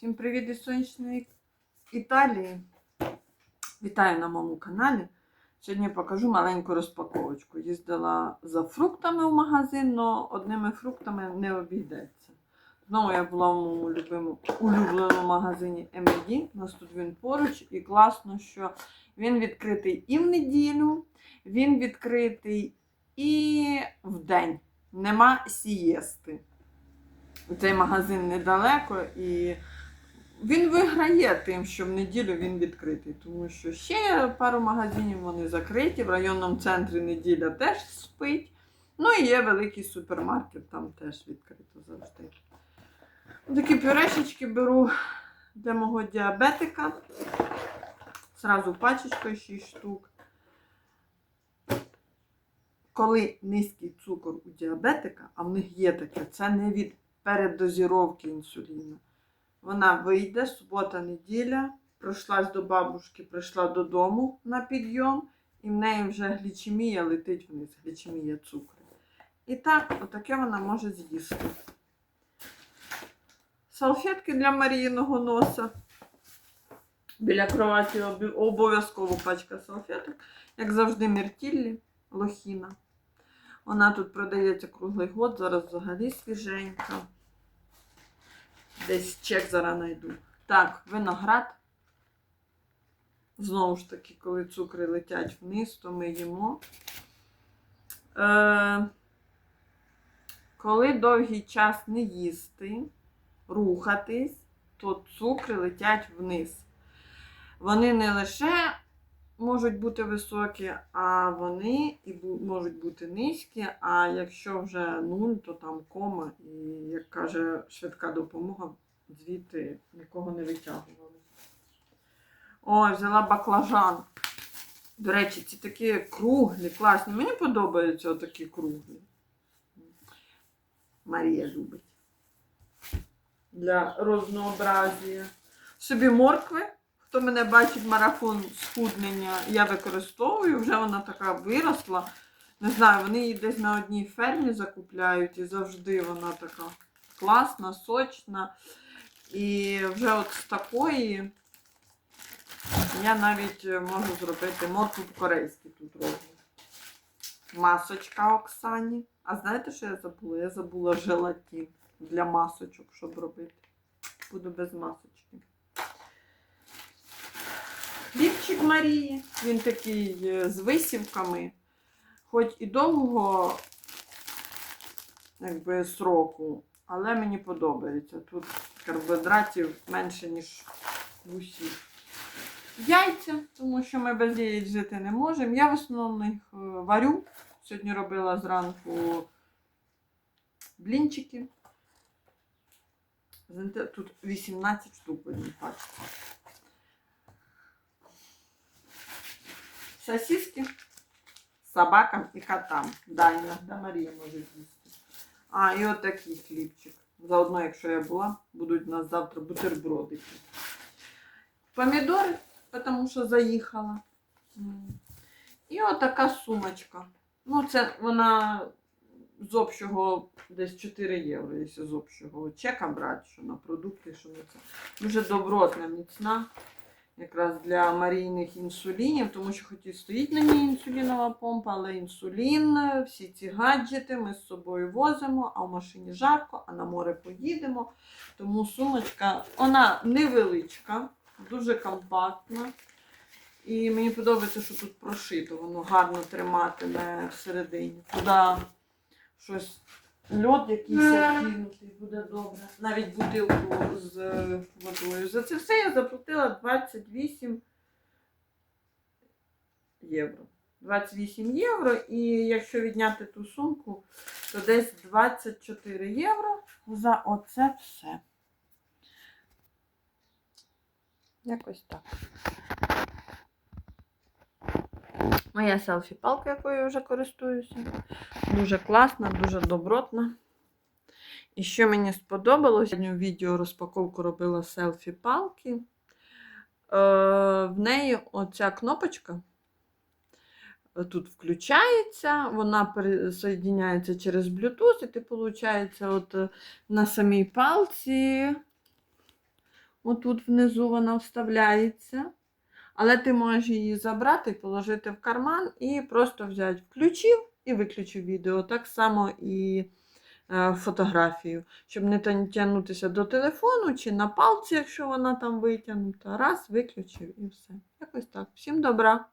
Всім привіт із сонячної Італії. Вітаю на моєму каналі. Сьогодні покажу маленьку розпаковочку. Їздила за фруктами в магазин, але одними фруктами не обійдеться. Знову я була в моєму любимому, улюбленому магазині MD. У нас тут він поруч, і класно, що він відкритий і в неділю, він відкритий і в день. Нема сієсти. Цей магазин недалеко і він виграє тим, що в неділю він відкритий. Тому що ще пару магазинів вони закриті. В районному центрі неділя теж спить. Ну і є великий супермаркет, там теж відкрито завжди. Такі пюрешечки беру для мого діабетика. Зразу пачечкою 6 штук. Коли низький цукор у діабетика, а в них є таке, це не від передозіровки інсуліну. Вона вийде, субота, неділя, пройшлась до бабушки, прийшла додому на підйом, і в неї вже глічемія летить вниз, глічемія цукру. І так, отаке вона може з'їсти. Салфетки для Маріїного носа. Біля кроваті обов'язково пачка салфеток. Як завжди, мертіллі, лохіна. Вона тут продається круглий год, зараз взагалі свіженька. Десь чек зараз знайду. Так, виноград. Знову ж таки, коли цукри летять вниз, то ми їмо. Е, коли довгий час не їсти, рухатись, то цукри летять вниз. Вони не лише можуть бути високі, а вони і можуть бути низькі. А якщо вже нуль, то там кома, і як каже швидка допомога, звідти нікого не витягували. Ой, взяла баклажан. До речі, ці такі круглі, класні. Мені подобаються такі круглі. Марія любить. Для рознообразія. Собі моркви. Хто мене бачить марафон схуднення, я використовую, вже вона така виросла. Не знаю, вони її десь на одній фермі закупляють і завжди вона така класна, сочна. І вже от з такої я навіть е, можу зробити моркву по-корейськи тут роблю. Масочка Оксані. А знаєте, що я забула? Я забула желатин для масочок, щоб робити. Буду без масочки. Хлібчик Марії. Він такий е, з висівками. Хоч і довго якби, сроку, але мені подобається. Тут карбоїдратів менше, ніж в усіх. Яйця, тому що ми без яєць жити не можемо. Я в основному їх е, варю. Сьогодні робила зранку блінчики. Тут 18 штук в одній. Сосиски собакам і котам. Да, іноді Марія може їсти. А, і отакий хлібчик. Заодно, якщо я була, будуть у нас завтра бутербродики. Помідори, тому що заїхала. І отака сумочка. Ну, це вона з общого десь 4 євро, якщо з общого чека брати, що на продукти, що на це. Дуже добротна, міцна. Якраз для марійних інсулінів, тому що хоч і стоїть на ній інсулінова помпа, але інсулін, всі ці гаджети ми з собою возимо, а в машині жарко, а на море поїдемо. Тому сумочка, вона невеличка, дуже компактна. І мені подобається, що тут прошито, воно гарно триматиме всередині. Туди щось льод якийсь кинутий, буде добре. Навіть бутилку з е, водою. За це все я заплатила 28 євро. 28 євро, і якщо відняти ту сумку, то десь 24 євро за оце все. Якось так. Моя селфі-палка, якою я вже користуюся. Дуже класна, дуже добротна. І що мені сподобалось, я в відео розпаковку робила селфі-палки. Е, в неї оця кнопочка тут включається, вона пересоєдняється через Bluetooth, і ти, виходить, от е, на самій палці Отут внизу вона вставляється. Але ти можеш її забрати, положити в карман і просто взяти, включив і виключив відео. Так само і е, фотографію, щоб не тягнутися до телефону чи на палці, якщо вона там витягнута. Раз, виключив і все. Якось так. Всім добра!